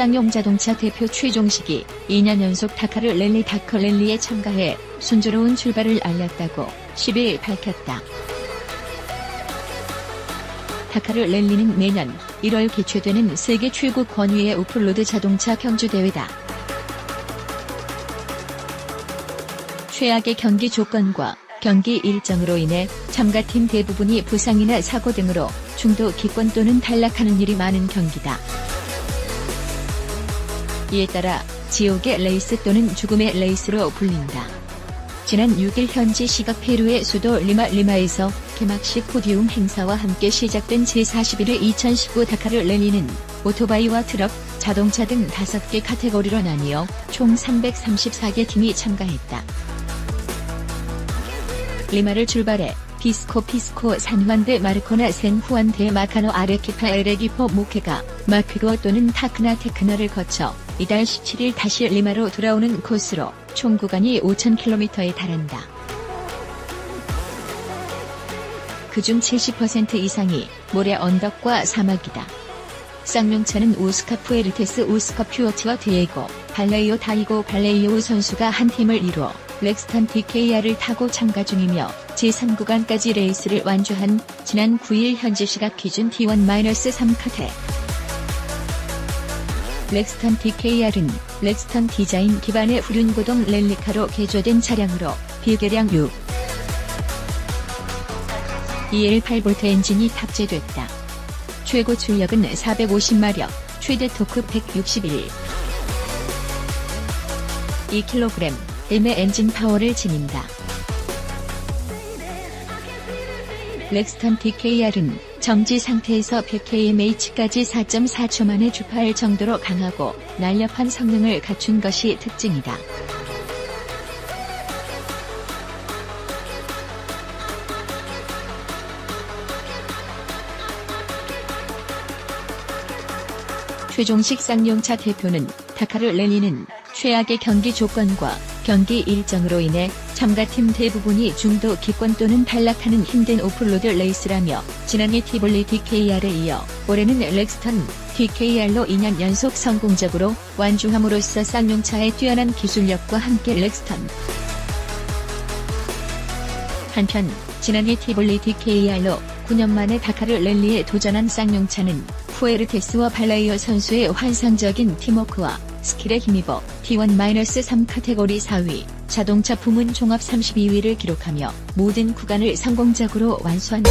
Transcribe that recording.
쌍용 자동차 대표 최종식이 2년 연속 다카르 랠리 다커 랠리에 참가해 순조로운 출발을 알렸다고 10일 밝혔다. 다카르 랠리는 매년 1월 개최되는 세계 최고 권위의 오프로드 자동차 경주 대회다. 최악의 경기 조건과 경기 일정으로 인해 참가팀 대부분이 부상이나 사고 등으로 중도 기권 또는 탈락하는 일이 많은 경기다. 이에 따라 지옥의 레이스 또는 죽음의 레이스로 불린다. 지난 6일 현지 시각 페루의 수도 리마 리마에서 개막식 포디움 행사와 함께 시작된 제41회 2019 다카르 랠리는 오토바이와 트럭, 자동차 등 5개 카테고리로 나뉘어 총 334개 팀이 참가했다. 리마를 출발해 피스코 피스코 산후안데 마르코나 생 후안데 마카노 아레키파 에레기포 모케가 마크고 또는 타크나 테크나를 거쳐 이달 17일 다시 리마로 돌아오는 코스로 총 구간이 5,000km에 달한다. 그중 70% 이상이 모래 언덕과 사막이다. 쌍용차는 오스카 푸에르테스 오스카 퓨어츠와 디에고 발레이오 다이고 발레이오 선수가 한 팀을 이루어 렉스턴 DKR을 타고 참가 중이며 제3구간까지 레이스를 완주한 지난 9일 현지 시각 기준 T1-3 카테. 렉스턴 DKR은 렉스턴 디자인 기반의 후륜고동 랠리카로 개조된 차량으로 비계량 6. 2L8V 엔진이 탑재됐다. 최고 출력은 450마력, 최대 토크 161. 2kg, M의 엔진 파워를 지닌다. 렉스턴 DKR은 정지 상태에서 100kmh까지 4.4초 만에 주파할 정도로 강하고 날렵한 성능을 갖춘 것이 특징이다. 최종식 쌍용차 대표는 다카르 랠리는 최악의 경기 조건과 경기 일정으로 인해 참가팀 대부분이 중도 기권 또는 탈락하는 힘든 오프로드 레이스라며 지난해 티볼리 DKR에 이어 올해는 렉스턴 DKR로 2년 연속 성공적으로 완주함으로써 쌍용차의 뛰어난 기술력과 함께 렉스턴. 한편 지난해 티볼리 DKR로 9년 만에 다카르 랠리에 도전한 쌍용차는 푸에르테스와 발라이어 선수의 환상적인 팀워크와 스킬에 힘입어 T1-3 카테고리 4위, 자동차 부문 종합 32위를 기록하며 모든 구간을 성공적으로 완수한 다